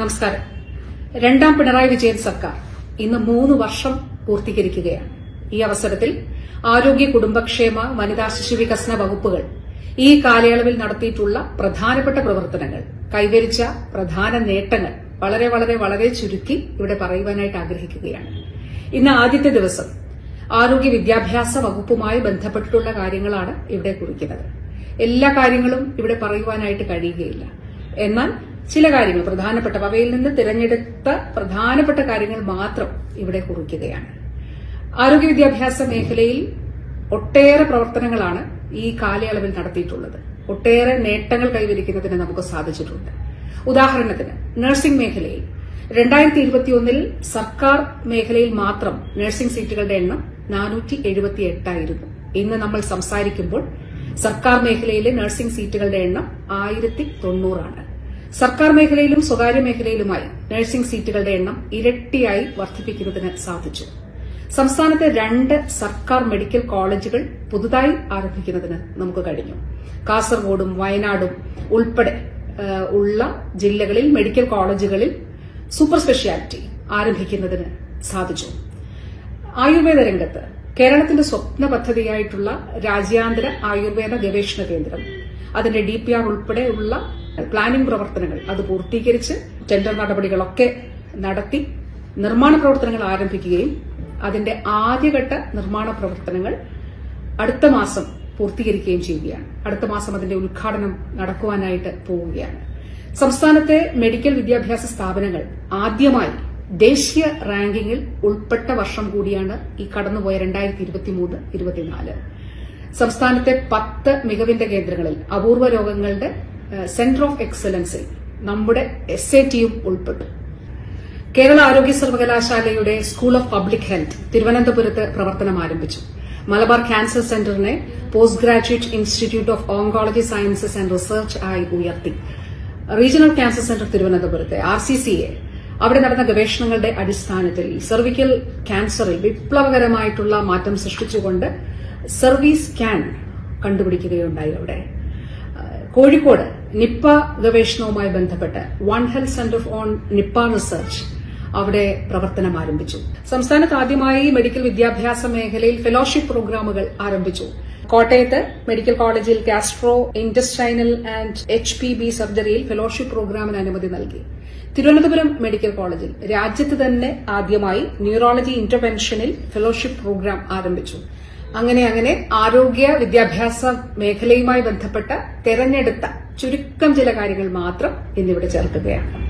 നമസ്കാരം. രണ്ടാം പിണറായി വിജയൻ സർക്കാർ ഇന്ന് മൂന്ന് വർഷം പൂർത്തീകരിക്കുകയാണ്. ഈ അവസരത്തിൽ ആരോഗ്യ കുടുംബക്ഷേമ വനിതാ ശിശു വികസന വകുപ്പുകൾ ഈ കാലയളവിൽ നടത്തിയിട്ടുള്ള പ്രധാനപ്പെട്ട പ്രവർത്തനങ്ങൾ കൈവരിച്ച പ്രധാന നേട്ടങ്ങൾ വളരെ വളരെ വളരെ ചുരുക്കി ഇവിടെ പറയുവാനായിട്ട് ആഗ്രഹിക്കുകയാണ്. ഇന്ന് ആദ്യത്തെ ദിവസം ആരോഗ്യ വിദ്യാഭ്യാസ വകുപ്പുമായി ബന്ധപ്പെട്ടിട്ടുള്ള കാര്യങ്ങളാണ് ഇവിടെ കുറിക്കുന്നത്. എല്ലാ കാര്യങ്ങളും ഇവിടെ പറയുവാനായിട്ട് കഴിയുകയില്ല. എന്നാൽ ചില കാര്യങ്ങൾ പ്രധാനപ്പെട്ട അവയിൽ നിന്ന് തിരഞ്ഞെടുത്ത പ്രധാനപ്പെട്ട കാര്യങ്ങൾ മാത്രം ഇവിടെ കുറിക്കുകയാണ്. ആരോഗ്യ വിദ്യാഭ്യാസ മേഖലയിൽ ഒട്ടേറെ പ്രവർത്തനങ്ങളാണ് ഈ കാലയളവിൽ നടത്തിയിട്ടുള്ളത്. ഒട്ടേറെ നേട്ടങ്ങൾ കൈവരിക്കുന്നതിന് നമുക്ക് സാധിച്ചിട്ടുണ്ട്. ഉദാഹരണത്തിന് നഴ്സിംഗ് മേഖലയിൽ രണ്ടായിരത്തി ഇരുപത്തിയൊന്നിൽ സർക്കാർ മേഖലയിൽ മാത്രം നഴ്സിംഗ് സീറ്റുകളുടെ എണ്ണം നാനൂറ്റി എഴുപത്തി എട്ടായിരുന്നു ഇന്ന് നമ്മൾ സംസാരിക്കുമ്പോൾ സർക്കാർ മേഖലയിലെ നഴ്സിംഗ് സീറ്റുകളുടെ എണ്ണം ആയിരത്തി തൊണ്ണൂറാണ് സർക്കാർ മേഖലയിലും സ്വകാര്യ മേഖലയിലുമായി നഴ്സിംഗ് സീറ്റുകളുടെ എണ്ണം ഇരട്ടിയായി വർദ്ധിപ്പിക്കുന്നതിന് സാധിച്ചു. സംസ്ഥാനത്തെ രണ്ട് സർക്കാർ മെഡിക്കൽ കോളേജുകൾ പുതുതായി ആരംഭിക്കുന്നതിന് നമുക്ക് കഴിഞ്ഞു. കാസർഗോഡും വയനാടും ഉൾപ്പെടെ ഉള്ള ജില്ലകളിൽ മെഡിക്കൽ കോളേജുകളിൽ സൂപ്പർ സ്പെഷ്യാലിറ്റി ആരംഭിക്കുന്നതിന് സാധിച്ചു. ആയുർവേദ രംഗത്ത് കേരളത്തിന്റെ സ്വപ്ന പദ്ധതിയായിട്ടുള്ള രാജ്യാന്തര ആയുർവേദ ഗവേഷണ കേന്ദ്രം അതിന്റെ ഡി പി ആർ ഉൾപ്പെടെയുള്ള പ്ലാനിംഗ് പ്രവർത്തനങ്ങൾ അത് പൂർത്തീകരിച്ച് ടെൻഡർ നടപടികളൊക്കെ നടത്തി നിർമ്മാണ പ്രവർത്തനങ്ങൾ ആരംഭിക്കുകയും അതിന്റെ ആദ്യഘട്ട നിർമ്മാണ പ്രവർത്തനങ്ങൾ അടുത്ത മാസം പൂർത്തീകരിക്കുകയും ചെയ്യുകയാണ്. അടുത്ത മാസം അതിന്റെ ഉദ്ഘാടനം നടക്കുവാനായിട്ട് പോവുകയാണ്. സംസ്ഥാനത്തെ മെഡിക്കൽ വിദ്യാഭ്യാസ സ്ഥാപനങ്ങൾ ആദ്യമായി ദേശീയ റാങ്കിങ്ങിൽ ഉൾപ്പെട്ട വർഷം കൂടിയാണ് ഈ കടന്നുപോയ രണ്ടായിരത്തി ഇരുപത്തിമൂന്ന് ഇരുപത്തിനാല്. സംസ്ഥാനത്തെ പത്ത് മികവിന്റെ കേന്ദ്രങ്ങളിൽ അപൂർവ രോഗങ്ങളുടെ സെന്റർ ഓഫ് എക്സലൻസിൽ നമ്മുടെ എസ് എ ടിയും ഉൾപ്പെട്ടു. കേരള ആരോഗ്യ സർവകലാശാലയുടെ സ്കൂൾ ഓഫ് പബ്ലിക് ഹെൽത്ത് തിരുവനന്തപുരത്ത് പ്രവർത്തനം ആരംഭിച്ചു. Malabar cancer സെന്ററിനെ post graduate institute of oncology sciences and research ആയി ഉയർത്തി. റീജിയണൽ ക്യാൻസർ സെന്റർ തിരുവനന്തപുരത്തെ ആർ സി സി എ അവിടെ നടന്ന ഗവേഷണങ്ങളുടെ അടിസ്ഥാനത്തിൽ സെർവിക്കൽ ക്യാൻസറിൽ വിപ്ലവകരമായിട്ടുള്ള മാറ്റം സൃഷ്ടിച്ചുകൊണ്ട് സർവീസ് സ്കാൻ കണ്ടുപിടിക്കുകയുണ്ടായി അവിടെ. കോഴിക്കോട് നിപ്പ ഗവേഷണവുമായി ബന്ധപ്പെട്ട് one health centre on Nipah research അവിടെ പ്രവർത്തനം ആരംഭിച്ചു. സംസ്ഥാനത്ത് ആദ്യമായി മെഡിക്കൽ വിദ്യാഭ്യാസ മേഖലയിൽ ഫെലോഷിപ്പ് പ്രോഗ്രാമുകൾ ആരംഭിച്ചു. കോട്ടയത്ത് മെഡിക്കൽ കോളേജിൽ gastro intestinal and H P B സർജറിയിൽ fellowship പ്രോഗ്രാമിന് അനുമതി നൽകി. തിരുവനന്തപുരം മെഡിക്കൽ കോളേജിൽ രാജ്യത്ത് തന്നെ ആദ്യമായി ന്യൂറോളജി ഇന്റർവെൻഷനിൽ ഫെലോഷിപ്പ് പ്രോഗ്രാം ആരംഭിച്ചു. അങ്ങനെ അങ്ങനെ ആരോഗ്യ വിദ്യാഭ്യാസ മേഖലയുമായി ബന്ധപ്പെട്ട തെരഞ്ഞെടുത്ത ചുരുക്കം ചില കാര്യങ്ങൾ മാത്രം ഇന്നിവിടെ ചേർക്കുകയാണ്.